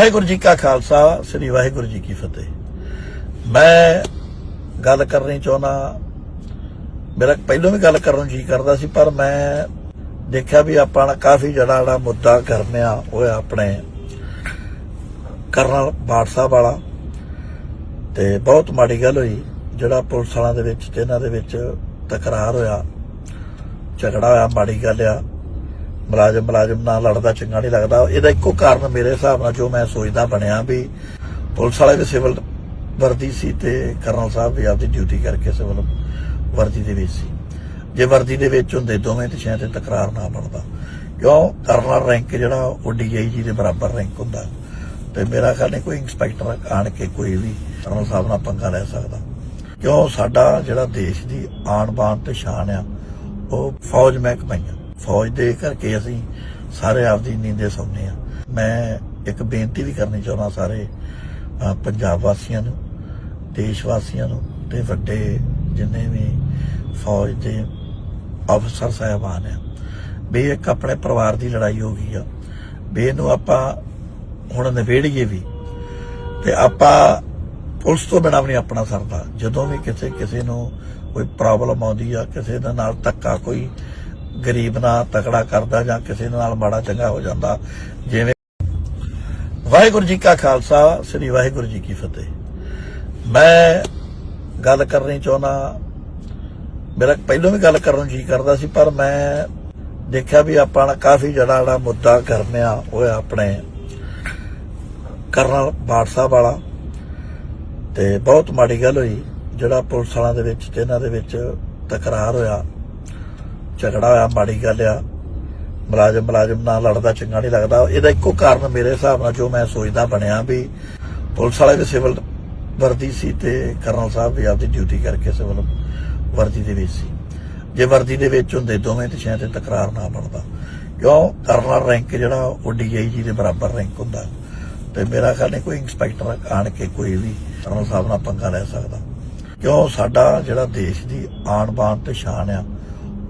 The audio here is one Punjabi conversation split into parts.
ਵਾਹਿਗੁਰੂ ਜੀ ਕਾ ਖਾਲਸਾ, ਸ੍ਰੀ ਵਾਹਿਗੁਰੂ ਜੀ ਕੀ ਫਤਿਹ। ਮੈਂ ਗੱਲ ਕਰਨੀ ਚਾਹੁੰਦਾ, ਮੇਰਾ ਪਹਿਲਾਂ ਵੀ ਗੱਲ ਕਰਨ ਨੂੰ ਜੀ ਕਰਦਾ ਸੀ, ਪਰ ਮੈਂ ਦੇਖਿਆ ਵੀ ਆਪਾਂ ਨਾਲ ਕਾਫੀ ਜਿਹੜਾ ਜਿਹੜਾ ਮੁੱਦਾ ਕਰਨਿਆ, ਉਹ ਹੈ ਆਪਣੇ ਕਰਨਲ ਬਾਠ ਸਾਹਿਬ ਵਾਲਾ। ਤੇ ਬਹੁਤ ਮਾੜੀ ਗੱਲ ਹੋਈ, ਜਿਹੜਾ ਪੁਲਿਸ ਵਾਲਾਂ ਦੇ ਵਿੱਚ ਤੇ ਇਹਨਾਂ ਦੇ ਵਿੱਚ ਤਕਰਾਰ ਹੋਇਆ, ਝਗੜਾ ਹੋਇਆ, ਮਾੜੀ ਗੱਲ ਆ। ਮੁਲਾਜ਼ਮ ਮੁਲਾਜ਼ਮ ਨਾਲ ਲੜਦਾ ਚੰਗਾ ਨਹੀਂ ਲੱਗਦਾ। ਇਹਦਾ ਇੱਕੋ ਕਾਰਨ ਮੇਰੇ ਹਿਸਾਬ ਨਾਲ ਜੋ ਮੈਂ ਸੋਚਦਾ ਬਣਿਆ ਵੀ ਪੁਲਿਸ ਵਾਲੇ ਵੀ ਸਿਵਲ ਵਰਦੀ ਸੀ ਤੇ ਕਰਨਲ ਸਾਹਿਬ ਵੀ ਆਪਦੀ ਡਿਊਟੀ ਕਰਕੇ ਸਿਵਲ ਵਰਦੀ ਦੇ ਵਿੱਚ ਸੀ। ਜੇ ਵਰਦੀ ਦੇ ਵਿੱਚ ਹੁੰਦੇ ਦੋਵੇਂ ਤੇ ਸ਼ਾਇਦ ਤਕਰਾਰ ਨਾ ਬਣਦਾ। ਕਿਉਂ? ਕਰਨਲ ਰੈਂਕ ਜਿਹੜਾ ਉਹ ਡੀਆਈਜੀ ਦੇ ਬਰਾਬਰ ਰੈਂਕ ਹੁੰਦਾ। ਤੇ ਮੇਰਾ ਖਿਆਲ ਨਹੀਂ ਕੋਈ ਇੰਸਪੈਕਟਰ ਆਣ ਕੇ ਕੋਈ ਵੀ ਕਰਨਲ ਸਾਹਿਬ ਨਾਲ ਪੰਗਾ ਲੈ ਸਕਦਾ। ਕਿਉਂ? ਸਾਡਾ ਜਿਹੜਾ ਦੇਸ਼ ਦੀ ਆਣ ਬਾਣ ਤੇ ਸ਼ਾਨ ਆ, ਉਹ ਫੌਜ ਮਹਿਕਮਾ ਹੀ ਆ। ਫੌਜ ਦੇ ਕਰਕੇ ਅਸੀਂ ਸਾਰੇ ਆਪਦੀ ਨੀਂਦੇ ਸੌਂਦੇ ਆ ਮੈਂ ਇੱਕ ਬੇਨਤੀ ਵੀ ਕਰਨੀ ਚਾਹੁੰਦਾ ਸਾਰੇ ਪੰਜਾਬ ਵਾਸੀਆਂ ਨੂੰ, ਦੇਸ਼ ਵਾਸੀਆਂ ਨੂੰ ਤੇ ਵੱਡੇ ਜਿੰਨੇ ਵੀ ਫੌਜ ਦੇ ਅਫਸਰ ਸਾਹਿਬਾਨ ਆ। ਬੇ, ਇੱਕ ਆਪਣੇ ਪਰਿਵਾਰ ਦੀ ਲੜਾਈ ਹੋ ਗਈ ਆ। ਵੀ ਇਹਨੂੰ ਆਪਾਂ ਹੁਣ ਨਿਬੇੜੀਏ ਵੀ। ਤੇ ਆਪਾਂ ਪੁਲਿਸ ਤੋਂ ਬਿਨਾਂ ਵੀ ਨਹੀਂ ਆਪਣਾ ਸਰਦਾ। ਜਦੋਂ ਵੀ ਕਿਸੇ ਕਿਸੇ ਨੂੰ ਕੋਈ ਪ੍ਰੋਬਲਮ ਆਉਂਦੀ ਆ, ਕਿਸੇ ਦੇ ਨਾਲ ਧੱਕਾ, ਕੋਈ ਗਰੀਬ ਨਾਲ ਤਕੜਾ ਕਰਦਾ ਜਾਂ ਕਿਸੇ ਨਾਲ ਮਾੜਾ ਚੰਗਾ ਹੋ ਜਾਂਦਾ, ਜਿਵੇਂ ਵਾਹਿਗੁਰੂ ਜੀ ਕਾ ਖਾਲਸਾ, ਸ੍ਰੀ ਵਾਹਿਗੁਰੂ ਜੀ ਕੀ ਫਤਿਹ। ਮੈਂ ਗੱਲ ਕਰਨੀ ਚਾਹੁੰਦਾ, ਮੇਰਾ ਪਹਿਲਾਂ ਵੀ ਗੱਲ ਕਰਨ ਨੂੰ ਜੀ ਕਰਦਾ ਸੀ, ਪਰ ਮੈਂ ਦੇਖਿਆ ਵੀ ਆਪਾਂ ਨਾਲ ਕਾਫੀ ਜਿਹੜਾ ਜਿਹੜਾ ਮੁੱਦਾ ਕਰਨਿਆ, ਉਹ ਹੈ ਆਪਣੇ ਕਰਨਲ ਬਾਠ ਸਾਹਿਬ ਵਾਲਾ। ਤੇ ਬਹੁਤ ਮਾੜੀ ਗੱਲ ਹੋਈ, ਜਿਹੜਾ ਪੁਲਿਸ ਵਾਲਾਂ ਦੇ ਵਿੱਚ ਤੇ ਇਹਨਾਂ ਦੇ ਵਿੱਚ ਤਕਰਾਰ ਹੋਇਆ। ਝਗੜਾ ਹੋਇਆ, ਮਾੜੀ ਗੱਲ ਆ। ਮੁਲਾਜ਼ਮ ਮੁਲਾਜ਼ਮ ਨਾਲ ਲੜਦਾ, ਚੰਗਾ ਨਹੀਂ ਲੱਗਦਾ। ਇਹਦਾ ਇੱਕੋ ਕਾਰਨ ਮੇਰੇ ਹਿਸਾਬ ਨਾਲ ਜੋ ਮੈਂ ਸੋਚਦਾ ਬਣਿਆ ਵੀ ਪੁਲਿਸ ਵਾਲੇ ਵੀ ਸਿਵਲ ਵਰਦੀ ਸੀ ਤੇ ਕਰਨਲ ਸਾਹਿਬ ਵੀ ਆਪਦੀ ਡਿਊਟੀ ਕਰਕੇ ਸਿਵਲ ਵਰਦੀ ਦੇ ਵਿੱਚ ਸੀ। ਜੇ ਵਰਦੀ ਦੇ ਵਿੱਚ ਹੁੰਦੇ ਦੋਵੇਂ ਤੇ ਸ਼ਾਇਦ ਤਕਰਾਰ ਨਾ ਬਣਦਾ। ਕਿਉਂ? ਕਰਨਲ ਰੈਂਕ ਜਿਹੜਾ, ਉਹ ਡੀਆਈਜੀ ਦੇ ਬਰਾਬਰ ਰੈਂਕ ਹੁੰਦਾ। ਤੇ ਮੇਰਾ ਖਿਆਲ ਨਹੀਂ ਕੋਈ ਇੰਸਪੈਕਟਰ ਆਣ ਕੇ ਕੋਈ ਵੀ ਕਰਨਲ ਸਾਹਿਬ ਨਾਲ ਪੰਗਾ ਲੈ ਸਕਦਾ। ਕਿਉਂ? ਸਾਡਾ ਜਿਹੜਾ ਦੇਸ਼ ਦੀ ਆਣ ਬਾਣ ਤੇ ਸ਼ਾਨ ਆ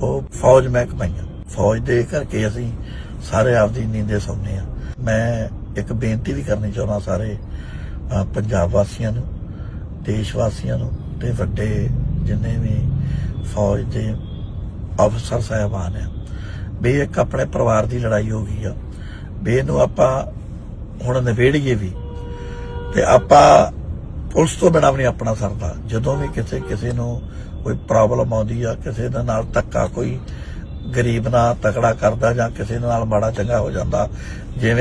ਉਹ ਫੌਜ ਮਹਿਕਮਾ ਹੀ ਆ। ਫੌਜ ਦੇ ਕਰਕੇ ਅਸੀਂ ਸਾਰੇ ਆਪਦੀ ਨੀਂਦੇ ਸੌਂਦੇ ਆ। ਮੈਂ ਇੱਕ ਬੇਨਤੀ ਵੀ ਕਰਨੀ ਚਾਹੁੰਦਾ ਸਾਰੇ ਪੰਜਾਬ ਵਾਸੀਆਂ ਨੂੰ, ਦੇਸ਼ ਵਾਸੀਆਂ ਨੂੰ ਤੇ ਵੱਡੇ ਜਿੰਨੇ ਵੀ ਫੌਜ ਦੇ ਅਫਸਰ ਸਾਹਿਬਾਨ ਆ। ਵੀ ਇੱਕ ਆਪਣੇ ਪਰਿਵਾਰ ਦੀ ਲੜਾਈ ਹੋ ਗਈ ਆ। ਵੀ ਇਹਨੂੰ ਆਪਾਂ ਹੁਣ ਨਿਬੇੜੀਏ ਵੀ। ਤੇ ਆਪਾਂ ਪੁਲਿਸ ਤੋਂ ਬਿਨਾਂ ਵੀ ਆਪਣਾ ਸਰਦਾ। ਜਦੋਂ ਵੀ ਕਿਸੇ ਕਿਸੇ ਨੂੰ ਕੋਈ ਪ੍ਰੋਬਲਮ ਆਉਂਦੀ ਆ, ਕਿਸੇ ਦੇ ਨਾਲ ਧੱਕਾ ਕੋਈ ਗਰੀਬ ਨਾਲ ਤਕੜਾ ਕਰਦਾ ਜਾਂ ਕਿਸੇ ਦੇ ਨਾਲ ਮਾੜਾ ਚੰਗਾ ਹੋ ਜਾਂਦਾ, ਜਿਵੇਂ